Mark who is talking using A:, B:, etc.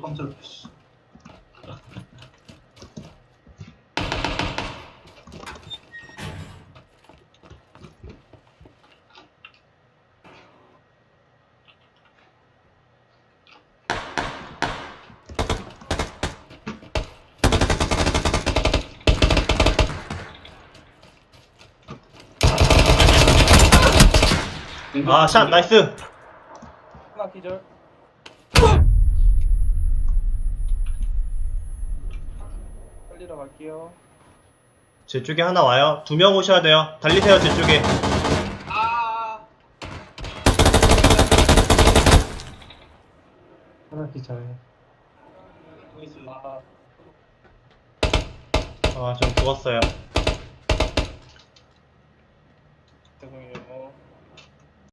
A: 깜짝이야. 씨.
B: 아, 샷, 나이스.
C: 하나 기절. 살리러 갈게요.
B: 제 쪽에 하나 와요. 두 명 오셔야 돼요. 달리세요, 제 쪽에.
A: 아.
C: 하나 기절.
A: 나이스.
C: 아,
B: 아, 좀 죽었어요.
C: 죄송해요.